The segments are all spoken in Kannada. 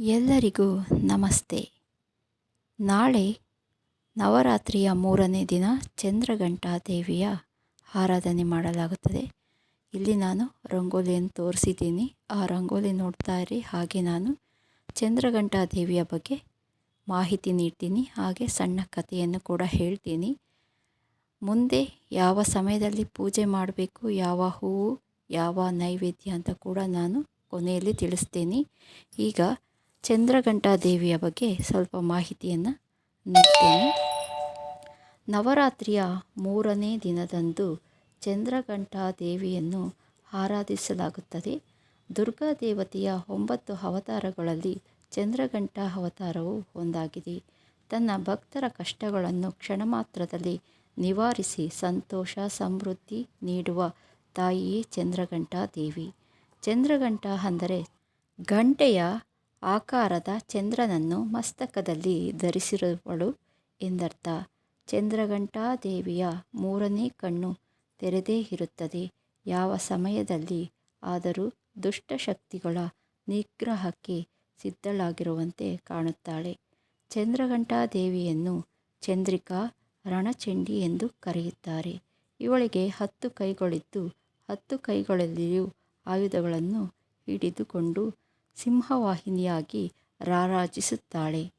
ಎಲ್ಲರಿಗೂ ನಮಸ್ತೆ. ನಾಳೆ ನವರಾತ್ರಿಯ ಮೂರನೇ ದಿನ ಚಂದ್ರಘಂಟಾ ದೇವಿಯ ಆರಾಧನೆ ಮಾಡಲಾಗುತ್ತದೆ. ಇಲ್ಲಿ ನಾನು ರಂಗೋಲಿಯನ್ನು ತೋರಿಸಿದ್ದೀನಿ. ಆ ರಂಗೋಲಿ ನೋಡ್ತಾ ಇರಿ. ಹಾಗೆ ನಾನು ಚಂದ್ರಘಂಟಾ ದೇವಿಯ ಬಗ್ಗೆ ಮಾಹಿತಿ ನೀಡ್ತೀನಿ. ಹಾಗೆ ಸಣ್ಣ ಕಥೆಯನ್ನು ಕೂಡ ಹೇಳ್ತೀನಿ. ಮುಂದೆ ಯಾವ ಸಮಯದಲ್ಲಿ ಪೂಜೆ ಮಾಡಬೇಕು, ಯಾವ ಹೂವು, ಯಾವ ನೈವೇದ್ಯ ಅಂತ ಕೂಡ ನಾನು ಕೊನೆಯಲ್ಲಿ ತಿಳಿಸ್ತೀನಿ. ಈಗ ಚಂದ್ರಘಂಟಾ ದೇವಿಯ ಬಗ್ಗೆ ಸ್ವಲ್ಪ ಮಾಹಿತಿಯನ್ನು ನೀಡ್ತೇನೆ. ನವರಾತ್ರಿಯ ಮೂರನೇ ದಿನದಂದು ಚಂದ್ರಘಂಟಾ ದೇವಿಯನ್ನು ಆರಾಧಿಸಲಾಗುತ್ತದೆ. ದುರ್ಗಾ ದೇವತೆಯ ಒಂಬತ್ತು ಅವತಾರಗಳಲ್ಲಿ ಚಂದ್ರಘಂಟಾ ಅವತಾರವು ಒಂದಾಗಿದೆ. ತನ್ನ ಭಕ್ತರ ಕಷ್ಟಗಳನ್ನು ಕ್ಷಣ ಮಾತ್ರದಲ್ಲಿ ನಿವಾರಿಸಿ ಸಂತೋಷ, ಸಮೃದ್ಧಿ ನೀಡುವ ತಾಯಿಯೇ ಚಂದ್ರಘಂಟಾ ದೇವಿ ಚಂದ್ರಘಂಟಾ ಅಂದರೆ ಗಂಟೆಯ ಆಕಾರದ ಚಂದ್ರನನ್ನು ಮಸ್ತಕದಲ್ಲಿ ಧರಿಸಿರುವಳು ಎಂದರ್ಥ. ಚಂದ್ರಘಂಟಾದೇವಿಯ ಮೂರನೇ ಕಣ್ಣು ತೆರೆದೇ ಇರುತ್ತದೆ. ಯಾವ ಸಮಯದಲ್ಲಿ ಆದರೂ ದುಷ್ಟಶಕ್ತಿಗಳ ನಿಗ್ರಹಕ್ಕೆ ಸಿದ್ಧಳಾಗಿರುವಂತೆ ಕಾಣುತ್ತಾಳೆ. ಚಂದ್ರಘಂಟಾದೇವಿಯನ್ನು ಚಂದ್ರಿಕಾ ರಣಚಂಡಿ ಎಂದು ಕರೆಯುತ್ತಾರೆ. ಇವಳಿಗೆ ಹತ್ತು ಕೈಗಳಿದ್ದು ಹತ್ತು ಕೈಗಳಲ್ಲಿಯೂ ಆಯುಧಗಳನ್ನು ಹಿಡಿದುಕೊಂಡು ಸಿಂಹವಾಹಿನಿಯಾಗಿ ರಾರಾಜಿಸುತ್ತಾಳೆ.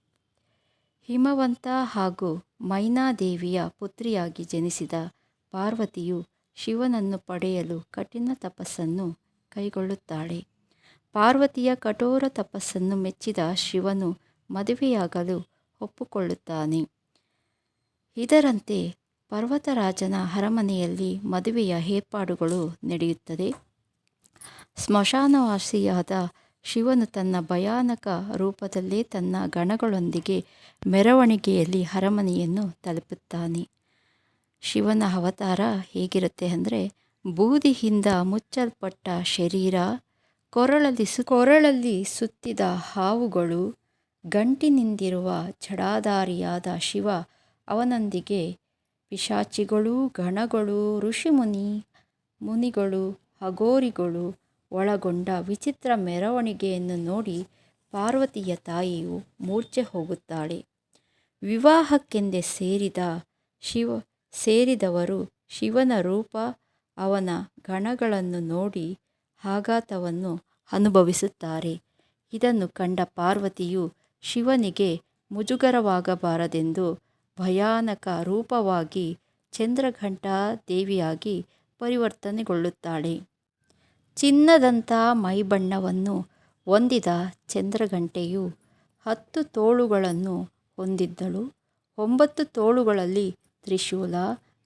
ಹಿಮವಂತ ಹಾಗೂ ಮೈನಾದೇವಿಯ ಪುತ್ರಿಯಾಗಿ ಜನಿಸಿದ ಪಾರ್ವತಿಯು ಶಿವನನ್ನು ಪಡೆಯಲು ಕಠಿಣ ತಪಸ್ಸನ್ನು ಕೈಗೊಳ್ಳುತ್ತಾಳೆ. ಪಾರ್ವತಿಯ ಕಠೋರ ತಪಸ್ಸನ್ನು ಮೆಚ್ಚಿದ ಶಿವನು ಮದುವೆಯಾಗಲು ಒಪ್ಪಿಕೊಳ್ಳುತ್ತಾನೆ. ಇದರಂತೆ ಪರ್ವತರಾಜನ ಅರಮನೆಯಲ್ಲಿ ಮದುವೆಯ ಏರ್ಪಾಡುಗಳು ನಡೆಯುತ್ತದೆ. ಸ್ಮಶಾನವಾಸಿಯಾದ ಶಿವನು ತನ್ನ ಭಯಾನಕ ರೂಪದಲ್ಲೇ ತನ್ನ ಗಣಗಳೊಂದಿಗೆ ಮೆರವಣಿಗೆಯಲ್ಲಿ ಅರಮನೆಯನ್ನು ತಲುಪುತ್ತಾನೆ. ಶಿವನ ಅವತಾರ ಹೇಗಿರುತ್ತೆ ಅಂದರೆ ಬೂದಿಯಿಂದ ಮುಚ್ಚಲ್ಪಟ್ಟ ಶರೀರ, ಕೊರಳಲ್ಲಿ ಸು, ಕೊರಳಲ್ಲಿ ಸುತ್ತಿದ ಹಾವುಗಳು, ಗಂಟಿನಿಂದಿರುವ ಚಡಾದಾರಿಯಾದ ಶಿವ ಅವನೊಂದಿಗೆ ಪಿಶಾಚಿಗಳು, ಗಣಗಳು, ಋಷಿಮುನಿ ಮುನಿಗಳು ಅಘೋರಿಗಳು ಒಳಗೊಂಡ ವಿಚಿತ್ರ ಮೆರವಣಿಗೆಯನ್ನು ನೋಡಿ ಪಾರ್ವತಿಯ ತಾಯಿಯು ಮೂರ್ಛೆ ಹೋಗುತ್ತಾಳೆ. ವಿವಾಹಕ್ಕೆಂದೇ ಸೇರಿದ ಶಿವ, ಸೇರಿದವರು ಶಿವನ ರೂಪ, ಅವನ ಗಣಗಳನ್ನು ನೋಡಿ ಆಘಾತವನ್ನು ಅನುಭವಿಸುತ್ತಾರೆ. ಇದನ್ನು ಕಂಡ ಪಾರ್ವತಿಯು ಶಿವನಿಗೆ ಮುಜುಗರವಾಗಬಾರದೆಂದು ಭಯಾನಕ ರೂಪವಾಗಿ ಚಂದ್ರಘಂಟಾ ದೇವಿಯಾಗಿ ಪರಿವರ್ತನೆಗೊಳ್ಳುತ್ತಾಳೆ. ಚಿನ್ನದಂಥ ಮೈಬಣ್ಣವನ್ನು ಹೊಂದಿದ ಚಂದ್ರಘಂಟೆಯು ಹತ್ತು ತೋಳುಗಳನ್ನು ಹೊಂದಿದ್ದಳು. ಒಂಬತ್ತು ತೋಳುಗಳಲ್ಲಿ ತ್ರಿಶೂಲ,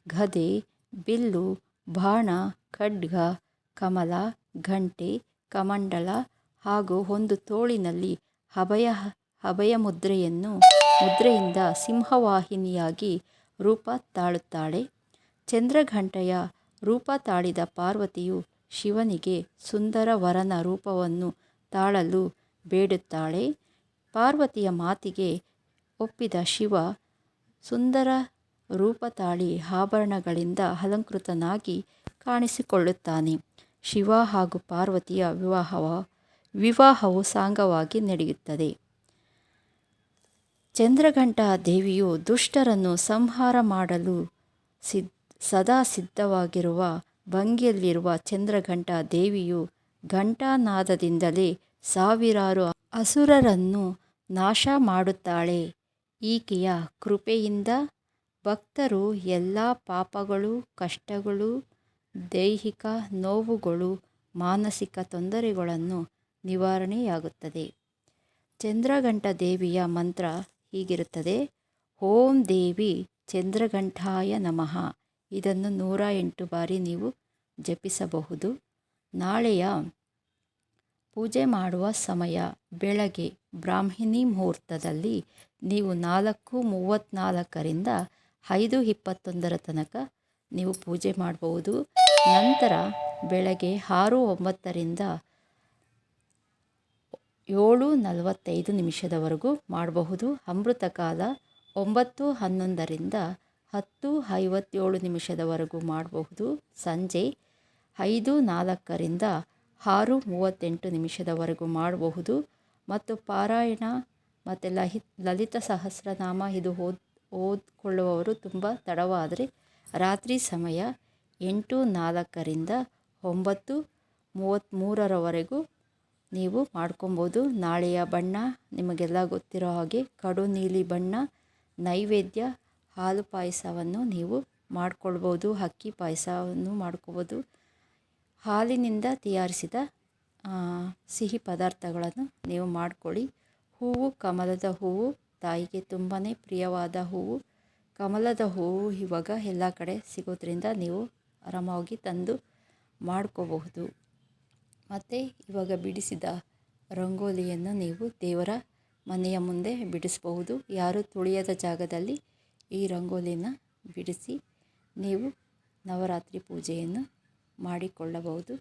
ಗದೆ, ಬಿಲ್ಲು, ಬಾಣ, ಖಡ್ಗ, ಕಮಲ, ಘಂಟೆ, ಕಮಂಡಲ ಹಾಗೂ ಒಂದು ತೋಳಿನಲ್ಲಿ ಅಭಯ ಅಭಯ ಮುದ್ರೆಯನ್ನು, ಮುದ್ರೆಯಿಂದ ಸಿಂಹವಾಹಿನಿಯಾಗಿ ರೂಪ ತಾಳುತ್ತಾಳೆ. ಚಂದ್ರಘಂಟೆಯ ರೂಪ ತಾಳಿದ ಪಾರ್ವತಿಯು ಶಿವನಿಗೆ ಸುಂದರ ವರನ ರೂಪವನ್ನು ತಾಳಲು ಬೇಡುತ್ತಾಳೆ. ಪಾರ್ವತಿಯ ಮಾತಿಗೆ ಒಪ್ಪಿದ ಶಿವ, ಸುಂದರ ರೂಪ ತಾಳಿ ಆಭರಣಗಳಿಂದ ಅಲಂಕೃತನಾಗಿ ಕಾಣಿಸಿಕೊಳ್ಳುತ್ತಾನೆ. ಶಿವ ಹಾಗೂ ಪಾರ್ವತಿಯ ವಿವಾಹವ, ವಿವಾಹವು ಸಾಂಗವಾಗಿ ನಡೆಯುತ್ತದೆ. ಚಂದ್ರಘಂಟಾ ದೇವಿಯು ದುಷ್ಟರನ್ನು ಸಂಹಾರ ಮಾಡಲು ಸಿದ್, ಸದಾ ಸಿದ್ಧವಾಗಿರುವ ಭಂಗಿಯಲ್ಲಿರುವ ಚಂದ್ರಘಂಟ ದೇವಿಯು ಘಂಟಾನಾದದಿಂದಲೇ ಸಾವಿರಾರು ಅಸುರರನ್ನು ನಾಶ ಮಾಡುತ್ತಾಳೆ. ಈಕೆಯ ಕೃಪೆಯಿಂದ ಭಕ್ತರು ಎಲ್ಲ ಪಾಪಗಳು, ಕಷ್ಟಗಳು, ದೈಹಿಕ ನೋವುಗಳು, ಮಾನಸಿಕ ತೊಂದರೆಗಳನ್ನು ನಿವಾರಣೆಯಾಗುತ್ತದೆ. ಚಂದ್ರಘಂಟ ದೇವಿಯ ಮಂತ್ರ ಹೀಗಿರುತ್ತದೆ, ಓಂ ದೇವಿ ಚಂದ್ರಘಂಟಾಯ ನಮಃ. ಇದನ್ನು ನೂರ ಎಂಟು ಬಾರಿ ನೀವು ಜಪಿಸಬಹುದು. ನಾಳೆಯ ಪೂಜೆ ಮಾಡುವ ಸಮಯ ಬೆಳಗ್ಗೆ ಬ್ರಾಹ್ಮಿಣಿ ಮುಹೂರ್ತದಲ್ಲಿ ನೀವು ನಾಲ್ಕು ಮೂವತ್ತ್ನಾಲ್ಕರಿಂದ ಐದು ಇಪ್ಪತ್ತೊಂದರ ತನಕ ನೀವು ಪೂಜೆ ಮಾಡಬಹುದು. ನಂತರ ಬೆಳಗ್ಗೆ ಆರು ಒಂಬತ್ತರಿಂದ ಏಳು ನಲವತ್ತೈದು ನಿಮಿಷದವರೆಗೂ ಮಾಡಬಹುದು. ಅಮೃತ ಕಾಲ ಒಂಬತ್ತು ಹನ್ನೊಂದರಿಂದ ಹತ್ತು ಐವತ್ತೇಳು ನಿಮಿಷದವರೆಗೂ ಮಾಡಬಹುದು. ಸಂಜೆ ಐದು ನಾಲ್ಕರಿಂದ ಆರು ಮೂವತ್ತೆಂಟು ನಿಮಿಷದವರೆಗೂ ಮಾಡಬಹುದು. ಮತ್ತು ಪಾರಾಯಣ ಮತ್ತು ಲಹಿ, ಲಲಿತ ಸಹಸ್ರನಾಮ ಇದು ಓದ್, ಓದ್ಕೊಳ್ಳುವವರು ತುಂಬ ತಡವಾದರೆ ರಾತ್ರಿ ಸಮಯ ಎಂಟು ನಾಲ್ಕರಿಂದ ಒಂಬತ್ತು ಮೂವತ್ತ್ಮೂರರವರೆಗೂ ನೀವು ಮಾಡ್ಕೊಬೋದು. ನಾಳೆಯ ಬಣ್ಣ ನಿಮಗೆಲ್ಲ ಗೊತ್ತಿರೋ ಹಾಗೆ ಕಡು ನೀಲಿ ಬಣ್ಣ, ನೈವೇದ್ಯ ಹಾಲು ಪಾಯಸವನ್ನು ನೀವು ಮಾಡ್ಕೊಳ್ಬೋದು, ಅಕ್ಕಿ ಪಾಯಸವನ್ನು ಮಾಡ್ಕೋಬೋದು ಹಾಲಿನಿಂದ ತಯಾರಿಸಿದ ಸಿಹಿ ಪದಾರ್ಥಗಳನ್ನು ನೀವು ಮಾಡ್ಕೊಳ್ಳಿ. ಹೂವು, ಕಮಲದ ಹೂವು, ತಾಯಿಗೆ ತುಂಬಾ ಪ್ರಿಯವಾದ ಹೂವು. ಕಮಲದ ಹೂವು ಇವಾಗ ಎಲ್ಲ ಕಡೆ ಸಿಗೋದ್ರಿಂದ ನೀವು ಆರಾಮಾಗಿ ತಂದು ಮಾಡ್ಕೋಬಹುದು. ಮತ್ತು ಇವಾಗ ಬಿಡಿಸಿದ ರಂಗೋಲಿಯನ್ನು ನೀವು ದೇವರ ಮನೆಯ ಮುಂದೆ ಬಿಡಿಸಬಹುದು. ಯಾರು ತುಳಿಯದ ಜಾಗದಲ್ಲಿ ಈ ರಂಗೋಲಿನ ಬಿಡಿಸಿ ನೀವು ನವರಾತ್ರಿ ಪೂಜೆಯನ್ನು ಮಾಡಿಕೊಳ್ಳಬಹುದು.